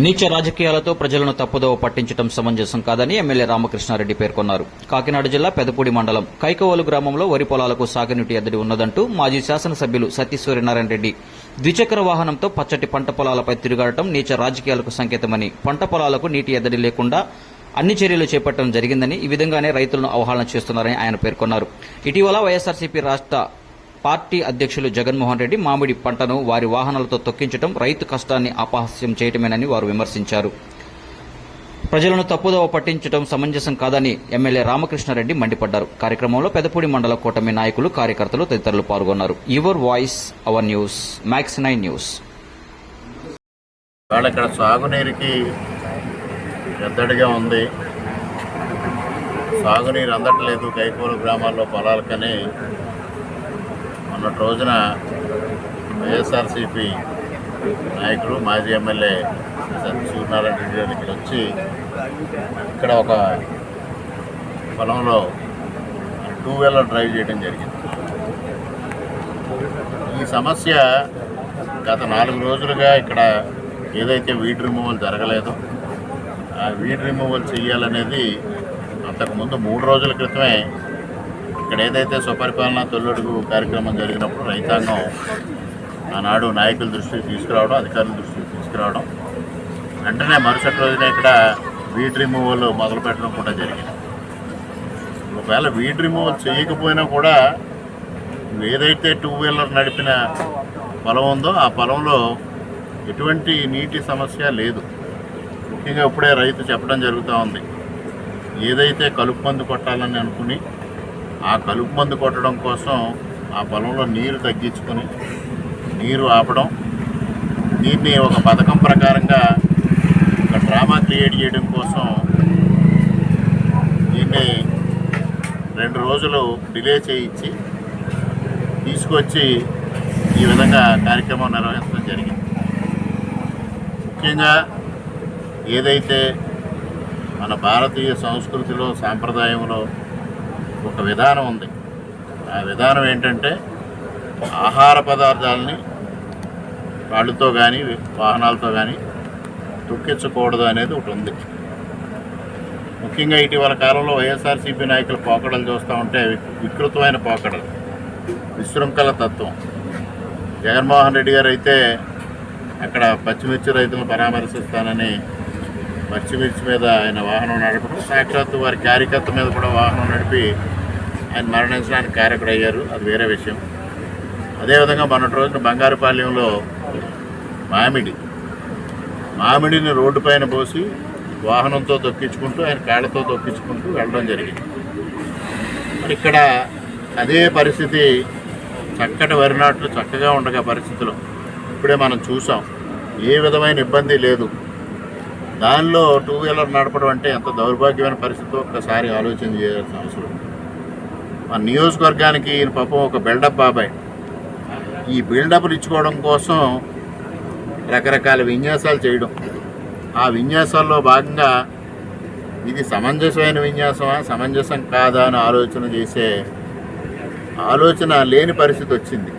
నీచ రాజకీయాలతో ప్రజలను తప్పుదోవ పట్టించడం సమంజసం కాదని ఎమ్మెల్యే రామకృష్ణారెడ్డి పేర్కొన్నారు. కాకినాడ జిల్లా పెదపూడి మండలం కైకవోలు గ్రామంలో వరి పొలాలకు సాగునీటి ఎద్దడి ఉన్నదంటూ మాజీ శాసనసభ్యులు సత్యసూర్యనారాయణ రెడ్డి. ద్విచక్ర వాహనంతో పచ్చటి పంట పొలాలపై తిరుగాడటం నీచ రాజకీయాలకు సంకేతమని పంట పొలాలకు నీటి ఎద్దడి లేకుండా అన్ని చర్యలు చేపట్టడం జరిగిందని ఈ విధంగానే రైతులను అవహేళన చేస్తున్నారని ఆయన పేర్కొన్నారు. ఇటీవల వైఎస్ఆర్సీపీ రాష్ట్ర పార్టీ అధ్యక్షులు జగన్మోహన్ రెడ్డి మామిడి పంటను వారి వాహనాలతో తొక్కించడం రైతు కష్టాన్ని అపహాస్యం చేయటమేనని వారు విమర్శించారు. ప్రజలను తప్పుదోవ పట్టించడం సమంజసం కాదని ఎమ్మెల్యే రామకృష్ణారెడ్డి మండిపడ్డారు. కార్యక్రమంలో పెదపూడి మండల కూటమి నాయకులు కార్యకర్తలు తదితరులు పాల్గొన్నారు. Your voice our news max nine news. ఇక్కడ సాగునీరుకి ఎద్దడిగా ఉంది. సాగునీరు అందట్లేదు కైకోలు గ్రామాల్లో పొలాలకని. మొన్నటి రోజున వైఎస్ఆర్సీపీ నాయకుడు మాజీ ఎమ్మెల్యే సత్యసూర్యనారాయణ రెడ్డి గారు ఇక్కడ వచ్చి ఇక్కడ ఒక పొలంలో టూ వీలర్ డ్రైవ్ చేయడం జరిగింది. ఈ సమస్య గత నాలుగు రోజులుగా ఇక్కడ ఏదైతే వీడ్ రిమూవల్ జరగలేదో ఆ వీడ్ రిమూవల్ చేయాలనేది అంతకుముందు మూడు రోజుల క్రితమే ఇక్కడ ఏదైతే స్వపరిపాలన తొల్లడుగు కార్యక్రమం జరిగినప్పుడు రైతాంగం ఆనాడు నాయకుల దృష్టికి తీసుకురావడం అధికారుల దృష్టికి తీసుకురావడం. వెంటనే మరుసటి రోజున ఇక్కడ వీడ్ రిమూవల్ మొదలు పెట్టడం కూడా జరిగింది. ఒకవేళ వీడ్ రిమూవల్ చేయకపోయినా కూడా ఏదైతే టూ వీలర్ నడిపిన పొలం ఉందో ఆ పొలంలో ఎటువంటి నీటి సమస్య లేదు. ముఖ్యంగా ఇప్పుడే రైతు చెప్పడం జరుగుతూ ఉంది. ఏదైతే కలుపు మందు కొట్టాలని అనుకుని ఆ కలుపు మందు కొట్టడం కోసం ఆ పొలంలో నీరు తగ్గించుకొని నీరు ఆపడం. దీన్ని ఒక పథకం ప్రకారంగా ఒక డ్రామా క్రియేట్ చేయడం కోసం దీన్ని రెండు రోజులు డిలే చేయించి తీసుకొచ్చి ఈ విధంగా కార్యక్రమం నిర్వహించడం జరిగింది. ముఖ్యంగా ఏదైతే మన భారతీయ సంస్కృతిలో సాంప్రదాయంలో ఒక విధానం ఉంది. ఆ విధానం ఏంటంటే ఆహార పదార్థాలని కాళ్ళతో కానీ వాహనాలతో కానీ తొక్కించకూడదు అనేది ఒకటి ఉంది. ముఖ్యంగా ఇటీవల కాలంలో వైఎస్ఆర్సీపీ నాయకుల పోకడలు చూస్తూ ఉంటే వికృతమైన పోకడలు. విశృంఖల తత్వం. జగన్మోహన్ రెడ్డి గారు అయితే అక్కడ పచ్చిమిర్చి రైతులను పరామర్శిస్తానని పచ్చిమిర్చి మీద ఆయన వాహనం నడపడం సాక్షాత్తు వారి కార్యకర్త మీద కూడా వాహనం నడిపి ఆయన మరణించడానికి కారకుడయ్యారు. అది వేరే విషయం. అదేవిధంగా మొన్నటి రోజున బంగారుపాలెంలో మామిడి మామిడిని రోడ్డు పైన పోసి వాహనంతో తొక్కించుకుంటూ ఆయన కాళ్ళతో తొక్కించుకుంటూ వెళ్ళడం జరిగింది. మరి ఇక్కడ అదే పరిస్థితి చక్కటి వరి నాట్లు చక్కగా ఉండగా పరిస్థితులు ఇప్పుడే మనం చూసాం. ఏ విధమైన ఇబ్బంది లేదు. దానిలో టూ వీలర్ నడపడం అంటే ఎంత దౌర్భాగ్యమైన పరిస్థితి ఒక్కసారి ఆలోచన చేయాల్సిన అవసరం మా నియోజకవర్గానికి ఈయన పాపం ఒక బిల్డప్ బాబాయ్. ఈ బిల్డప్లు ఇచ్చుకోవడం కోసం రకరకాల విన్యాసాలు చేయడం. ఆ విన్యాసాల్లో భాగంగా ఇది సమంజసమైన విన్యాసమా సమంజసం కాదా అని ఆలోచన చేసే ఆలోచన లేని పరిస్థితి వచ్చింది.